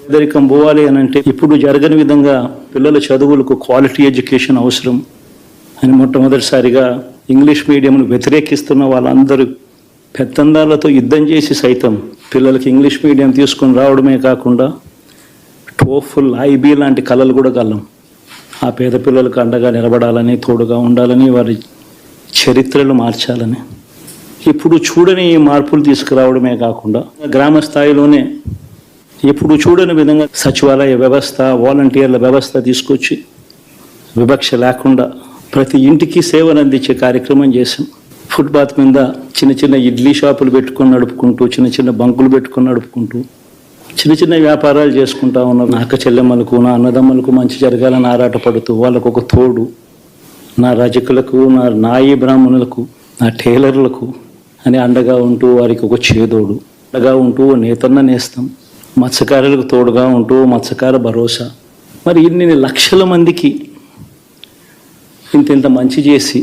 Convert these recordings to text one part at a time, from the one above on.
పేదరికం పోవాలి అని అంటే ఇప్పుడు జరగని విధంగా పిల్లల చదువులకు క్వాలిటీ ఎడ్యుకేషన్ అవసరం అని మొట్టమొదటిసారిగా ఇంగ్లీష్ మీడియంను వ్యతిరేకిస్తున్న వాళ్ళందరూ పెత్తందాలతో యుద్ధం చేసి సైతం పిల్లలకి ఇంగ్లీష్ మీడియం తీసుకొని రావడమే కాకుండా టోఫుల్ ఐబీ లాంటి కళలు కూడా కలం. ఆ పేద పిల్లలకు అండగా నిలబడాలని తోడుగా ఉండాలని వారి చరిత్రలు మార్చాలని. ఇప్పుడు చూడని మార్పులు తీసుకురావడమే కాకుండా గ్రామ స్థాయిలోనే ఇప్పుడు చూడని విధంగా సచివాలయ వ్యవస్థ వాలంటీర్ల వ్యవస్థ తీసుకొచ్చి వివక్ష లేకుండా ప్రతి ఇంటికి సేవను అందించే కార్యక్రమం చేశాం. ఫుట్పాత్ మీద చిన్న చిన్న ఇడ్లీ షాపులు పెట్టుకొని నడుపుకుంటూ చిన్న చిన్న బంకులు పెట్టుకొని నడుపుకుంటూ చిన్న చిన్న వ్యాపారాలు చేసుకుంటా ఉన్నాం. నా అక్క చెల్లెమ్మలకు నా అన్నదమ్మలకు మంచి జరగాలని ఆరాటపడుతూ వాళ్ళకు ఒక తోడు నా రజకులకు నా నాయి బ్రాహ్మణులకు నా టైలర్లకు అని అండగా ఉంటూ వారికి ఒక చేదోడు అండగా ఉంటూ నేతన్న నేస్తాం. మత్స్యకారులకు తోడుగా ఉంటూ మత్స్యకార భరోసా. మరి ఇన్ని లక్షల మందికి ఇంత ఇంత మంచి చేసి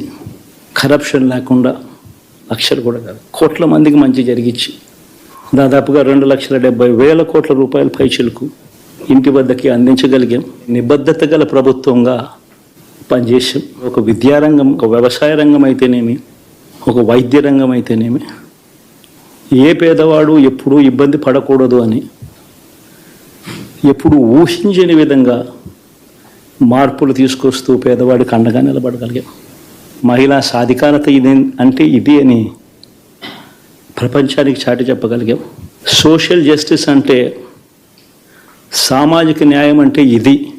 కరప్షన్ లేకుండా లక్షలు కూడా కాదు కోట్ల మందికి మంచి జరిగించి దాదాపుగా రెండు లక్షల డెబ్బై వేల కోట్ల రూపాయల పైచలకు ఇంటి వద్దకి అందించగలిగాం. నిబద్ధత గల ప్రభుత్వంగా పనిచేసాం ఒక విద్యారంగం ఒక వ్యవసాయ రంగం అయితేనేమి ఒక వైద్య రంగం అయితేనేమి ఏ పేదవాడు ఎప్పుడూ ఇబ్బంది పడకూడదు అని ఎప్పుడు ఊహించని విధంగా మార్పులు తీసుకొస్తూ పేదవాడికి అండగా నిలబడగలిగాం. మహిళా సాధికారత ఇది అంటే ఇది అని ప్రపంచానికి చాటి చెప్పగలిగాం. సోషల్ జస్టిస్ అంటే సామాజిక న్యాయం అంటే ఇది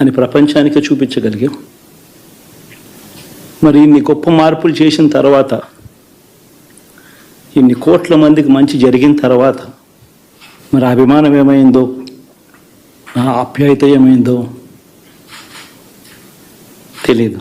అని ప్రపంచానికి చూపించగలిగాం. మరి ఇన్ని గొప్ప మార్పులు చేసిన తర్వాత ఇన్ని కోట్ల మందికి మంచి జరిగిన తర్వాత మరి అభిమానం ఏమైందో? ఆ ఆప్యాయత ఏమైందో తెలియదు